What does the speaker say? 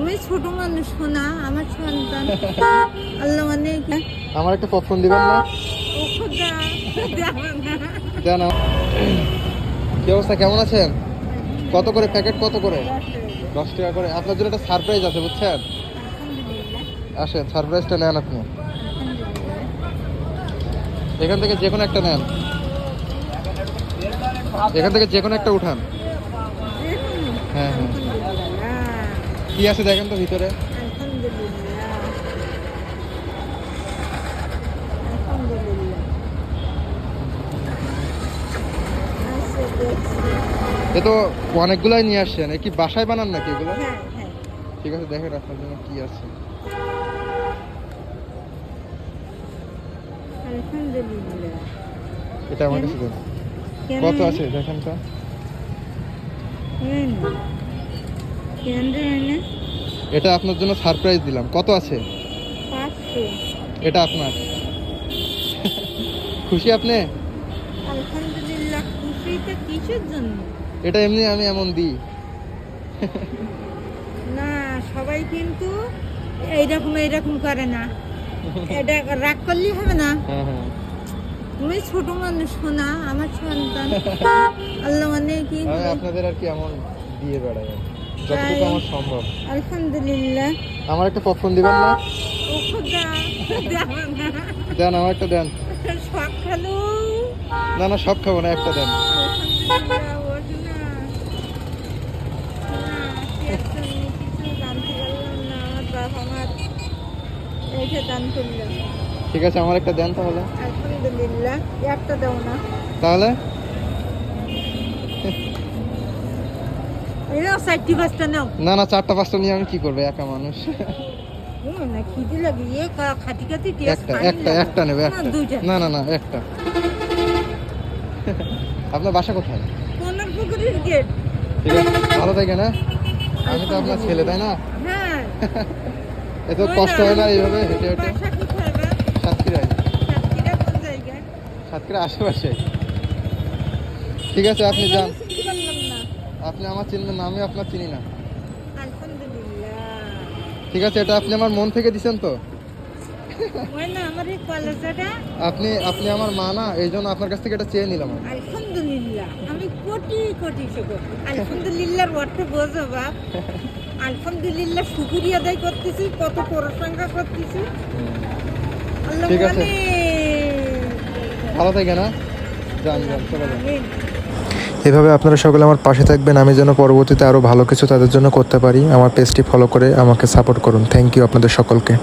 তুমি ছোট মানুষ শোনা আমার সন্তান। আল্লাহ মানে আমার একটা পপকর্ন দিবেন না? ও খোদা দেবে না। কি অবস্থা কেমন আছেন? কত করে প্যাকেট কত করে? দশ টাকা করে। আপনার জন্য একটা সারপ্রাইজ আছে বুঝছেন? আসেন সারপ্রাইজটা নেন আপনি। এখান থেকে যে কোনো একটা নেন। এখান থেকে যে কোনো একটা উঠান। হ্যাঁ হ্যাঁ। কি আছে দেখেন তো ভিতরে। এ তো অনেকগুলাই নিয়ে আসছেন। এ কি বাসায় বানান নাকি এগুলো? হ্যাঁ হ্যাঁ। ঠিক আছে দেখেন আপনার জন্য কি আছে। এটা আমার কাছে কত আছে দেখেন তো এটা আপনার জন্য সারপ্রাইজ দিলাম। কত আছে? এটা আপনার। খুশি আপনি? আলহামদুলিল্লাহ খুশিটা কিসের জন্য? এটা এমনি আমি এমন দিই। না সবাই কিন্তু এইরকম এইরকম করে না। এটা রাগ করলেই হবে না। হ্যাঁ হ্যাঁ। তুমি ছোট মানুষ শোনা আমার সন্তান। আল্লাহ মানে কি আপনাদের আর কি এমন দিয়ে কি। যতটুকু আমার সম্ভব। আলহামদুলিল্লাহ। আমার একটা পপকর্ন দিবেন না? দেন আমার একটা দেন। না না সব খাব না একটা দেন। ঠিক আছে আমার একটা দেন তাহলে। আলহামদুলিল্লাহ একটা দাও না। তাহলে? না না চারটা পাঁচটা নিয়ে আমি কি করব একা মানুষ? একটা একটা একটা নেবে একটা। না না না একটা। আপনার বাসা কোথায়? ঠিক আছে ভালো থাকে না? আমি তো আপনার ছেলে তাই না? হ্যাঁ। এত কষ্ট হয় না এইভাবে হেঁটে হেঁটে? সাতক্ষীরায়। সাতক্ষীরা আশেপাশে। ঠিক আছে আপনি যান। আপনি আমার চিনবেন না আমি আপনার চিনি না। আলহামদুলিল্লাহ। ঠিক আছে এটা আপনি আমার মন থেকে দিছেন তো? আপনি আপনি আমার মা না এই জন্য আপনার কাছ থেকে এটা চেয়ে নিলাম। আলহামদুলিল্লাহ আমি কোটি কোটি শুকর। আলহামদুলিল্লাহর অর্থ বোঝো বাপ। আলহামদুলিল্লাহ শুকুরিয়া আদায় করতেছি কত প্রশংসা করতেছি। ঠিক আছে। ভালো থাকে না যান যান চলে যান। এভাবে আপনারা সকলে আমার পাশে থাকবেন। আমি যেন পরবর্তীতে আরও ভালো কিছু তাদের জন্য করতে পারি। আমার পেজটি ফলো করে আমাকে সাপোর্ট করুন। থ্যাংক ইউ আপনাদের সকলকে।